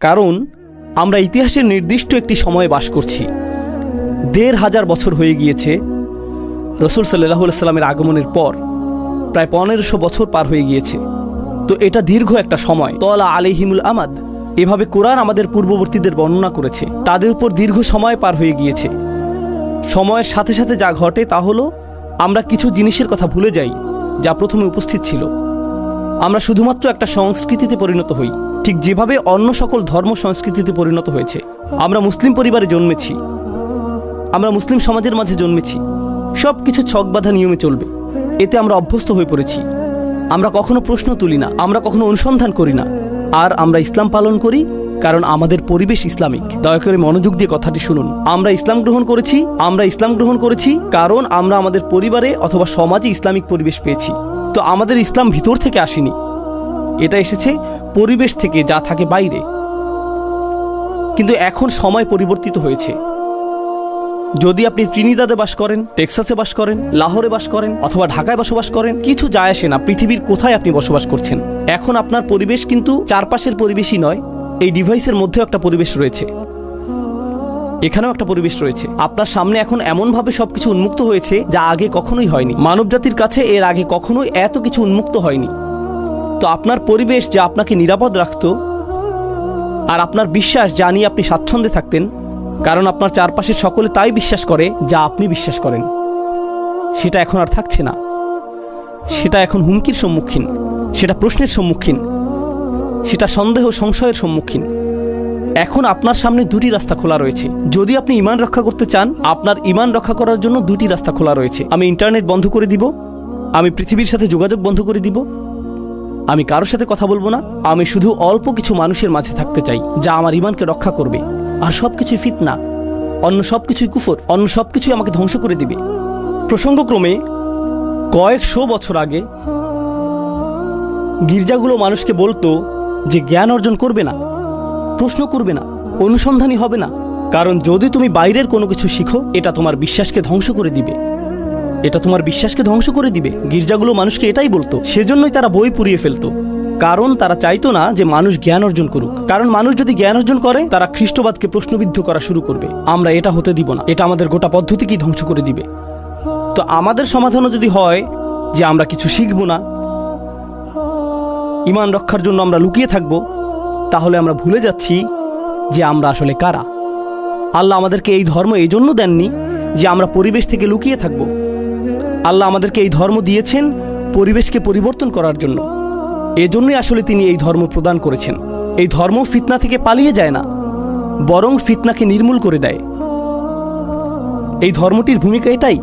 কারণ আমরা ইতিহাসের নির্দিষ্ট একটি সময়ে বাস করছি। দেড় হাজার বছর হয়ে গিয়েছে। রসুল সাল্লাহ সাল্লামের আগমনের পর প্রায় পনেরোশো বছর পার হয়ে গিয়েছে। তো এটা দীর্ঘ একটা সময়। তলা আলিহিমুল আমাদ, এভাবে কোরআন আমাদের পূর্ববর্তীদের বর্ণনা করেছে। তাদের উপর দীর্ঘ সময় পার হয়ে গিয়েছে। সময়ের সাথে সাথে যা ঘটে তা হলো, আমরা কিছু জিনিসের কথা ভুলে যাই, যা প্রথমে উপস্থিত ছিল। আমরা শুধুমাত্র একটা সংস্কৃতিতে পরিণত হই। ঠিক যেভাবে অন্য সকল ধর্ম সংস্কৃতিতে পরিণত হয়েছে। আমরা মুসলিম পরিবারে জন্মেছি। আমরা মুসলিম সমাজের মাঝে জন্মেছি। সব কিছু ছকবাধা নিয়মে চলবে। এতে আমরা অভ্যস্ত হয়ে পড়েছি। আমরা কখনো প্রশ্ন তুলি না। আমরা কখনো অনুসন্ধান করি না। আর আমরা ইসলাম পালন করি কারণ আমাদের পরিবেশ ইসলামিক। দয়া করে মনোযোগ দিয়ে কথাটি শুনুন। আমরা ইসলাম গ্রহণ করেছি। আমরা ইসলাম গ্রহণ করেছি কারণ আমরা আমাদের পরিবারে অথবা সমাজে ইসলামিক পরিবেশ পেয়েছি। তো আমাদের ইসলাম ভিতর থেকে আসেনি। এটা এসেছে পরিবেশ থেকে যা থাকে বাইরে। কিন্তু এখন সময় পরিবর্তিত হয়েছে। যদি আপনি ত্রিনিদাদে বাস করেন, টেক্সাসে বাস করেন, লাহোরে বাস করেন, অথবা ঢাকায় বসবাস করেন, কিছু যায় আসে না, পৃথিবীর কোথায় আপনি বসবাস করছেন? এখন আপনার পরিবেশ কিন্তু চারপাশের পরিবেশই নয়, এই ডিভাইসের মধ্যেও একটা পরিবেশ রয়েছে। এখানেও একটা পরিবেশ রয়েছে। আপনার সামনে এখন এমনভাবে সবকিছু উন্মুক্ত হয়েছে যা আগে কখনোই হয়নি। মানবজাতির কাছে এর আগে কখনোই এত কিছু উন্মুক্ত হয়নি। তো আপনার পরিবেশ যা আপনাকে নিরাপদ রাখত আর আপনার বিশ্বাস যা নিয়ে আপনি স্বাচ্ছন্দ্যে থাকতেন, কারণ আপনার চারপাশের সকলে তাই বিশ্বাস করে যা আপনি বিশ্বাস করেন। সেটা এখন আর থাকছে না। সেটা এখন হুমকির সম্মুখীন। সেটা প্রশ্নের সম্মুখীন। সেটা সন্দেহ সংশয়ের সম্মুখীন। এখন আপনার সামনে দুটি রাস্তা খোলা রয়েছে। যদি আপনি ইমান রক্ষা করতে চান, আপনার ইমান রক্ষা করার জন্য দুটি রাস্তা খোলা রয়েছে। আমি ইন্টারনেট বন্ধ করে দিব, আমি পৃথিবীর সাথে যোগাযোগ বন্ধ করে দিব, আমি কারোর সাথে কথা বলব না, আমি শুধু অল্প কিছু মানুষের মাঝে থাকতে চাই, যা আমার ইমানকে রক্ষা করবে। আর সব কিছুই ফিতনা, অন্য সব কিছুই কুফর, অন্য সব কিছুই আমাকে ধ্বংস করে দিবে। প্রসঙ্গক্রমে, কয়েকশো বছর আগে, গির্জাগুলো মানুষকে বলতো যে জ্ঞান অর্জন করবে না। প্রশ্ন করবে না, অনুসন্ধানী হবে না। কারণ যদি তুমি বাইরের কোনো কিছু শিখো, এটা তোমার বিশ্বাসকে ধ্বংস করে দিবে। এটা তোমার বিশ্বাসকে ধ্বংস করে দিবে। গির্জাগুলো মানুষকে এটাই বলতো, সেজন্যই তারা বই পুড়িয়ে ফেলতো। কারণ তারা চাইতো না যে মানুষ জ্ঞান অর্জন করুক। কারণ মানুষ যদি জ্ঞান অর্জন করে, তারা খ্রিস্টবাদকে প্রশ্নবিদ্ধ করা শুরু করবে। আমরা এটা হতে দিব না। এটা আমাদের গোটা পদ্ধতিকেই ধ্বংস করে দিবে। তো আমাদের সমাধানও যদি হয় যে আমরা কিছু শিখব না, ইমান রক্ষার জন্য আমরা লুকিয়ে থাকব তাহলে আমরা ভুলে যাচ্ছি যে আমরা আসলে কারা। আল্লাহ আমাদেরকে এই ধর্ম এই জন্য দেননি যে আমরা পরিবেশ থেকে লুকিয়ে থাকব। আল্লাহ আমাদেরকে এই ধর্ম দিয়েছেন পরিবেশকে পরিবর্তন করার জন্য। এজন্যই আসলে তিনি এই ধর্ম প্রদান করেছেন। এই ধর্ম ফিতনা থেকে পালিয়ে যায় না, বরং ফিতনাকে নির্মূল করে দেয়। এই ধর্মটির ভূমিকা এটাই।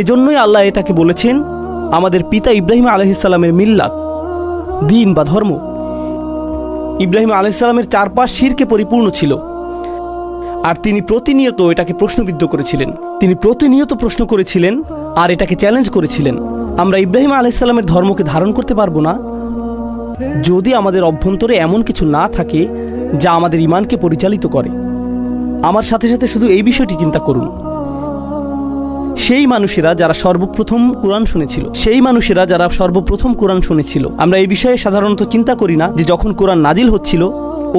এজন্যই আল্লাহ এটাকে বলেছেন, আমাদের পিতা ইব্রাহিম আলহিসাল্লামের মিল্লাত, দিন বা ধর্ম। ইব্রাহিম আলাইসাল্লামের চারপাশ শিরকে পরিপূর্ণ ছিল। আর তিনি প্রতিনিয়ত এটাকে প্রশ্নবিদ্ধ করেছিলেন। তিনি প্রতিনিয়ত প্রশ্ন করেছিলেন আর এটাকে চ্যালেঞ্জ করেছিলেন। আমরা ইব্রাহিম আলাইসাল্লামের ধর্মকে ধারণ করতে পারব না। যদি আমাদের অভ্যন্তরে এমন কিছু না থাকে যা আমাদের ইমানকে পরিচালিত করে। আমার সাথে সাথে শুধু এই বিষয়টি চিন্তা করুন। সেই মানুষেরা যারা সর্বপ্রথম কোরআন শুনেছিল, সেই মানুষেরা যারা সর্বপ্রথম কোরআন শুনেছিল, আমরা এই বিষয়ে সাধারণত চিন্তা করি না যে যখন কোরআন নাজিল হচ্ছিল,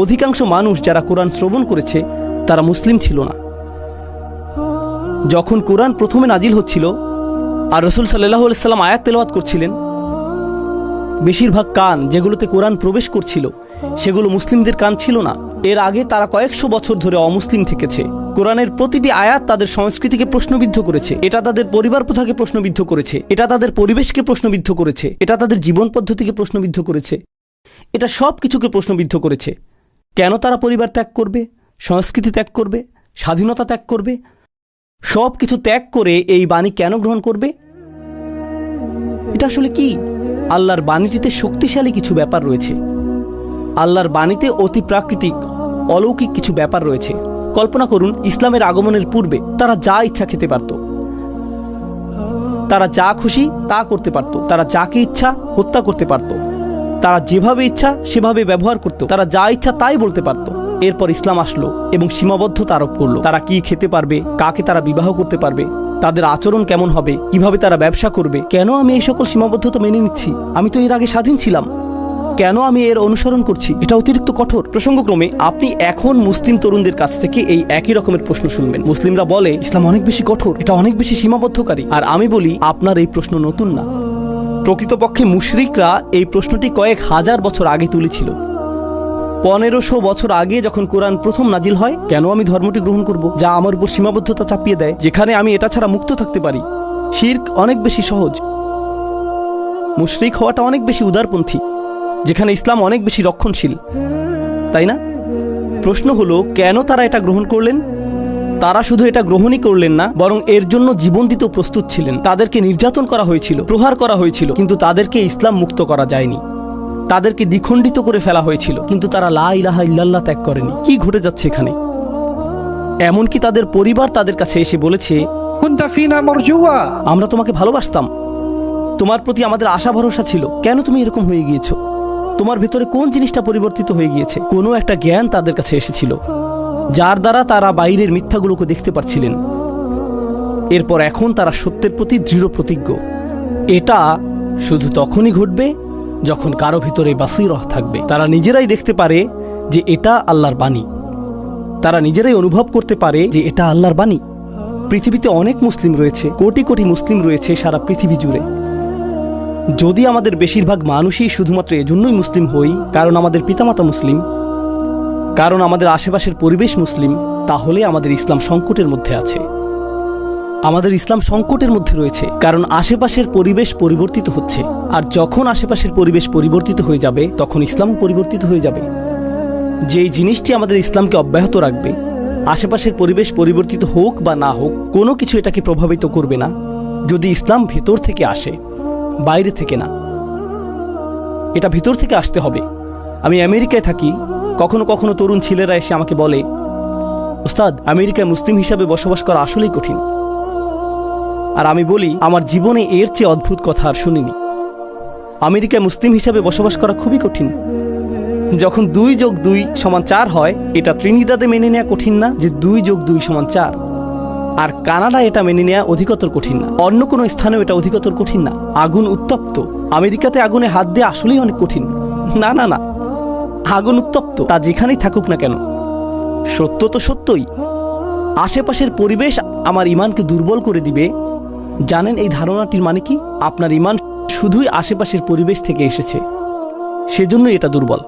অধিকাংশ মানুষ যারা কোরআন শ্রবণ করেছে, তারা মুসলিম ছিল না। যখন কোরআন প্রথমে নাজিল হচ্ছিল, আর রসুল সাল্লাহ সাল্লাম আয়াত তেলাওয়াত করছিলেন, বেশিরভাগ কান যেগুলোতে কোরআন প্রবেশ করছিল, সেগুলো মুসলিমদের কান ছিল না। এর আগে তারা কয়েকশো বছর ধরে অমুসলিম থেকেছে। কোরআনের প্রতিটি আয়াত তাদের সংস্কৃতিকে প্রশ্নবিদ্ধ করেছে। এটা তাদের পরিবার প্রথাকে প্রশ্নবিদ্ধ করেছে। এটা তাদের পরিবেশকে প্রশ্নবিদ্ধ করেছে। এটা তাদের জীবন পদ্ধতিকে প্রশ্নবিদ্ধ করেছে। এটা সব কিছুকে প্রশ্নবিদ্ধ করেছে। কেন তারা পরিবার ত্যাগ করবে? সংস্কৃতি ত্যাগ করবে? স্বাধীনতা ত্যাগ করবে? সব কিছু ত্যাগ করে এই বাণী কেন গ্রহণ করবে? এটা আসলে কি? আল্লাহর বাণীটিতে শক্তিশালী কিছু ব্যাপার রয়েছে। আল্লাহর বাণীতে অতি প্রাকৃতিক অলৌকিক কিছু ব্যাপার রয়েছে। কল্পনা করুন, ইসলামের আগমনের পূর্বে তারা যা ইচ্ছা খেতে পারত। তারা যা খুশি তা করতে পারত। তারা যাকে ইচ্ছা হত্যা করতে পারত। তারা যেভাবে ইচ্ছা সেভাবে ব্যবহার করত। তারা যা ইচ্ছা তাই বলতে পারত। এরপর ইসলাম আসলো এবং সীমাবদ্ধতা আরোপ করল। তারা কি খেতে পারবে? কাকে তারা বিবাহ করতে পারবে? তাদের আচরণ কেমন হবে? কীভাবে তারা ব্যবসা করবে? কেন আমি এই সকল সীমাবদ্ধতা মেনে নিচ্ছি? আমি তো এর আগে স্বাধীন ছিলাম। কেন আমি এর অনুসরণ করছি? এটা অতিরিক্ত কঠোর। প্রসঙ্গক্রমে, আপনি এখন মুসলিম তরুণদের কাছ থেকে এই একই রকমের প্রশ্ন শুনবেন। মুসলিমরা বলে, ইসলাম অনেক বেশি কঠোর, এটা অনেক বেশি সীমাবদ্ধকারী। আর আমি বলি, আপনার এই প্রশ্ন নতুন না। প্রকৃতপক্ষে মুশরিকরা এই প্রশ্নটি কয়েক হাজার বছর আগে তুলেছিল। পনেরোশো বছর আগে যখন কোরআন প্রথম নাজিল হয়, কেন আমি ধর্মটি গ্রহণ করব? যা আমার উপর সীমাবদ্ধতা চাপিয়ে দেয়, যেখানে আমি এটা ছাড়া মুক্ত থাকতে পারি। শির্ক অনেক বেশি সহজ। মুশরিক হওয়াটা অনেক বেশি উদারপন্থী। যেখানে ইসলাম অনেক বেশি রক্ষণশীল তাই না? প্রশ্ন হলো কেন তারা এটা গ্রহণ করলেন? তারা শুধু এটা গ্রহণই করলেন না বরং এর জন্য জীবন দিতেও প্রস্তুত ছিলেন। তাদেরকে নির্যাতন করা হয়েছিল প্রহার করা হয়েছিল কিন্তু তাদেরকে ইসলাম মুক্ত করা যায়নি। তাদেরকে দ্বিখণ্ডিত করে ফেলা হয়েছিল কিন্তু তারা লা ইলাহা ইল্লাল্লাহ ত্যাগ করেনি। কি ঘটে যাচ্ছে এখানে? এমনকি তাদের পরিবার তাদের কাছে এসে বলেছে আমরা তোমাকে ভালোবাসতাম। তোমার প্রতি আমাদের আশা ভরসা ছিল। কেন তুমি এরকম হয়ে গিয়েছো? তোমার ভেতরে কোন জিনিসটা পরিবর্তিত হয়ে গিয়েছে? কোনো একটা জ্ঞান তাদের কাছে এসেছিল, যার দ্বারা তারা বাইরের মিথ্যাগুলোকে দেখতে পারছিলেন। এরপর এখন তারা সত্যের প্রতি দৃঢ় প্রতিজ্ঞ। এটা শুধু তখনই ঘটবে যখন কারও ভিতরে বাসিরহ থাকবে। তারা নিজেরাই দেখতে পারে যে এটা আল্লাহর বাণী। তারা নিজেরাই অনুভব করতে পারে যে এটা আল্লাহর বাণী। পৃথিবীতে অনেক মুসলিম রয়েছে, কোটি কোটি মুসলিম রয়েছে সারা পৃথিবী জুড়ে। যদি আমাদের বেশিরভাগ মানুষই শুধুমাত্র এজন্যই মুসলিম হই, কারণ আমাদের পিতামাতা মুসলিম, কারণ আমাদের আশেপাশের পরিবেশ মুসলিম, তাহলে আমাদের ইসলাম সংকটের মধ্যে আছে। আমাদের ইসলাম সংকটের মধ্যে রয়েছে, কারণ আশেপাশের পরিবেশ পরিবর্তিত হচ্ছে, আর যখন আশেপাশের পরিবেশ পরিবর্তিত হয়ে যাবে, তখন ইসলামও পরিবর্তিত হয়ে যাবে। যেই জিনিসটি আমাদের ইসলামকে অব্যাহত রাখবে, আশেপাশের পরিবেশ পরিবর্তিত হোক বা না হোক, কোনো কিছু এটাকে প্রভাবিত করবে না। যদি ইসলাম ভেতর থেকে আসে বাইরে থেকে না। এটা ভিতর থেকে আসতে হবে। আমি আমেরিকায় থাকি, কখনো কখনো তরুণ ছেলেরা এসে আমাকে বলে, ওস্তাদ, আমেরিকায় মুসলিম হিসাবে বসবাস করা আসলেই কঠিন। আর আমি বলি, আমার জীবনে এর চেয়ে অদ্ভুত কথা আর শুনিনি। আমেরিকায় মুসলিম হিসাবে বসবাস করা খুবই কঠিন। যখন দুই যোগ দুই সমান চার হয়, এটা ত্রিনিদাদে মেনে নেওয়া কঠিন না যে দুই যোগ দুই সমান চার। আর কানাডা এটা মেনে নেওয়া অধিকতর কঠিন না। অন্য কোনো স্থানেও এটা অধিকতর কঠিন না। আগুন উত্তপ্ত। আমেরিকাতে আগুনে হাত দিয়ে আসলেই অনেক কঠিন। না না না। আগুন উত্তপ্ত। তা যেখানেই থাকুক না কেন। সত্য তো সত্যই। আশেপাশের পরিবেশ আমার ইমানকে দুর্বল করে দিবে। জানেন এই ধারণাটির মানে কি? আপনার ইমান শুধুই আশেপাশের পরিবেশ থেকে এসেছে। সেজন্যই এটা দুর্বল।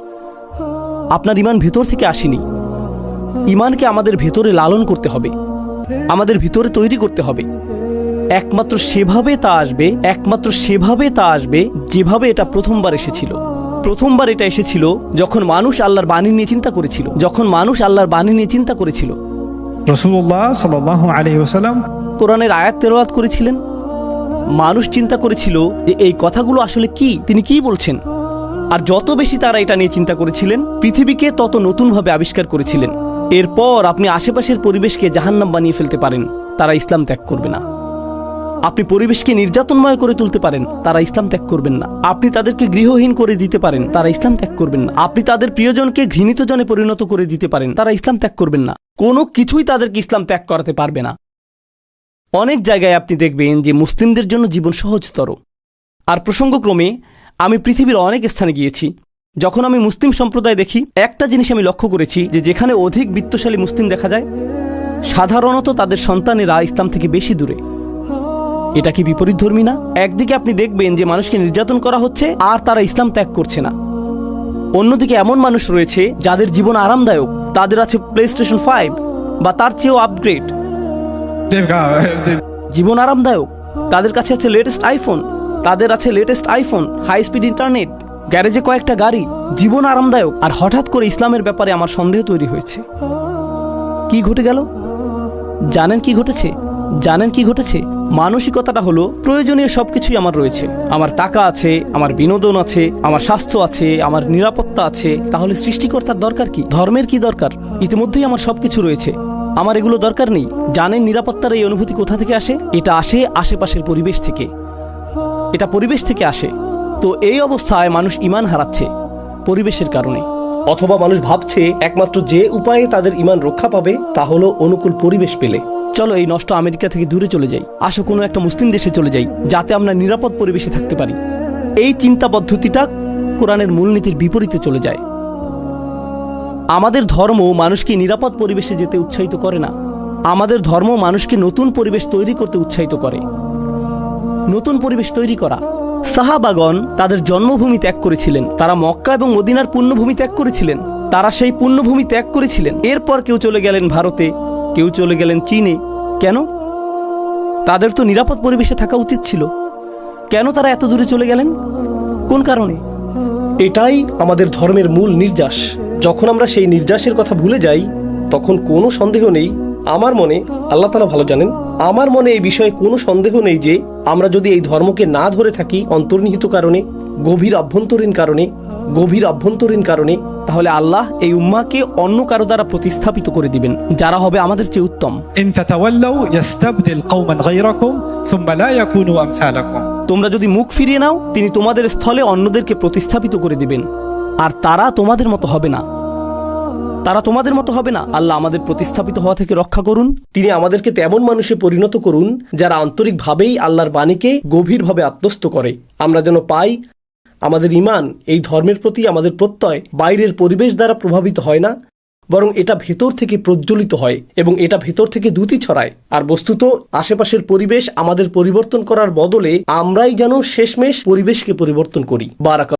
আপনার ইমান ভেতর থেকে আসেনি। ইমানকে আমাদের ভেতরে লালন করতে হবে। আমাদের ভিতরে তৈরি করতে হবে। একমাত্র সেভাবে তা আসবে একমাত্র সেভাবে তা আসবে যেভাবে এটা প্রথমবার এসেছিল। প্রথমবার এটা এসেছিল যখন মানুষ আল্লাহর বাণী নিয়ে চিন্তা করেছিল যখন মানুষ আল্লাহর বাণী নিয়ে চিন্তা করেছিল। রসুল্লাহ সাল্লাহ আলী ওসালাম কোরআনের আয়াত তেলাওয়াত করেছিলেন। মানুষ চিন্তা করেছিল যে এই কথাগুলো আসলে কি তিনি কি বলছেন? আর যত বেশি তারা এটা নিয়ে চিন্তা করেছিলেন পৃথিবীকে তত নতুনভাবে আবিষ্কার করেছিলেন। এরপর আপনি আশেপাশের পরিবেশকে জাহান্নাম বানিয়ে ফেলতে পারেন, তারা ইসলাম ত্যাগ করবে না। আপনি পরিবেশকে নির্যাতনময় করে তুলতে পারেন, তারা ইসলাম ত্যাগ করবেন না। আপনি তাদেরকে গৃহহীন করে দিতে পারেন, তারা ইসলাম ত্যাগ করবেন না। আপনি তাদের প্রিয়জনকে ঘৃণিত জনে পরিণত করে দিতে পারেন, তারা ইসলাম ত্যাগ করবেন না। কোনো কিছুই তাদেরকে ইসলাম ত্যাগ করাতে পারবে না। অনেক জায়গায় আপনি দেখবেন যে মুসলিমদের জন্য জীবন সহজতর। আর প্রসঙ্গক্রমে, আমি পৃথিবীর অনেক স্থানে গিয়েছি। যখন আমি মুসলিম সম্প্রদায় দেখি, একটা জিনিস আমি লক্ষ্য করেছি যে যেখানে অধিক বিত্তশালী মুসলিম দেখা যায়, সাধারণত তাদের সন্তানেরা ইসলাম থেকে বেশি দূরে। এটা কি বিপরীত ধর্মী না? একদিকে আপনি দেখবেন যে মানুষকে নির্যাতন করা হচ্ছে, আর তারা ইসলাম ত্যাগ করছে না। অন্যদিকে এমন মানুষ রয়েছে যাদের জীবন আরামদায়ক, তাদের আছে প্লে স্টেশন ফাইভ বা তার চেয়েও আপগ্রেড জীবন আরামদায়ক, তাদের কাছে আছে লেটেস্ট আইফোন তাদের আছে latest iPhone high speed internet গ্যারেজে কয়েকটা গাড়ি জীবন আরামদায়ক আর হঠাৎ করে ইসলামের ব্যাপারে আমার সন্দেহ তৈরি হয়েছে। কি ঘটে গেল? জানেন কি ঘটেছে? জানেন কি ঘটেছে? মানসিকতাটা হলো প্রয়োজনীয় সবকিছুই আমার রয়েছে। আমার টাকা আছে, আমার বিনোদন আছে, আমার স্বাস্থ্য আছে, আমার নিরাপত্তা আছে। তাহলে সৃষ্টিকর্তার দরকার কি? ধর্মের কি দরকার? ইতিমধ্যেই আমার সবকিছু রয়েছে। আমার এগুলো দরকার নেই। জানেন নিরাপত্তার এই অনুভূতি কোথা থেকে আসে? এটা আসে আশেপাশের পরিবেশ থেকে। এটা পরিবেশ থেকে আসে। তো এই অবস্থায় মানুষ ইমান হারাচ্ছে পরিবেশের কারণে। অথবা মানুষ ভাবছে একমাত্র যে উপায়ে তাদের ইমান রক্ষা পাবে তা হলো অনুকূল পরিবেশ পেলে। চলো এই নষ্ট আমেরিকা থেকে দূরে চলে যাই। আসো কোনো একটা মুসলিম দেশে চলে যাই যাতে আমরা নিরাপদ পরিবেশে থাকতে পারি। এই চিন্তা পদ্ধতিটা কোরআনের মূলনীতির বিপরীতে চলে যায়। আমাদের ধর্ম মানুষকে নিরাপদ পরিবেশে যেতে উৎসাহিত করে না। আমাদের ধর্ম মানুষকে নতুন পরিবেশ তৈরি করতে উৎসাহিত করে। নতুন পরিবেশ তৈরি করা। সাহাবাগন তাদের জন্মভূমি ত্যাগ করেছিলেন। তারা মক্কা এবং মদিনার পুণ্যভূমি ত্যাগ করেছিলেন। তারা সেই পুণ্যভূমি ত্যাগ করেছিলেন। এরপর কেউ চলে গেলেন ভারতে, কেউ চলে গেলেন চীনে। কেন? তাদের তো নিরাপদ পরিবেশে থাকা উচিত ছিল। কেন তারা এত দূরে চলে গেলেন? কোন কারণে? এটাই আমাদের ধর্মের মূল নির্যাস। যখন আমরা সেই নির্যাসের কথা ভুলে যাই, তখন কোনো সন্দেহ নেই। আমার মনে, আল্লাহ তালা ভালো জানেন, আমার মনে এই বিষয়ে কোনো সন্দেহ নেই যে আমরা যদি এই ধর্মকে না ধরে থাকি অন্তর্নিহিত কারণে গভীর অভ্যন্তরীণ কারণে গভীর অভ্যন্তরীণ কারণে তাহলে আল্লাহ এই উম্মাকে অন্য কারও দ্বারা প্রতিস্থাপিত করে দিবেন যারা হবে আমাদের চেয়ে উত্তম। তোমরা যদি মুখ ফিরিয়ে নাও তিনি তোমাদের স্থলে অন্যদেরকে প্রতিস্থাপিত করে দিবেন আর তারা তোমাদের মতো হবে না। তারা তোমাদের মতো হবে না। আল্লাহ আমাদের প্রতিস্থাপিত হওয়া থেকে রক্ষা করুন। তিনি আমাদেরকে তেমন মানুষে পরিণত করুন, যারা আন্তরিকভাবেই আল্লাহর বাণীকে গভীরভাবে আত্মস্থ করে। আমরা যেন পাই, আমাদের ইমান এই ধর্মের প্রতি আমাদের প্রত্যয় বাইরের পরিবেশ দ্বারা প্রভাবিত হয় না, বরং এটা ভেতর থেকে প্রজ্বলিত হয় এবং এটা ভেতর থেকে দ্যুতি ছড়ায়। আর বস্তুত, আশেপাশের পরিবেশ আমাদের পরিবর্তন করার বদলে আমরাই যেন শেষমেশ পরিবেশকে পরিবর্তন করি। বারাকা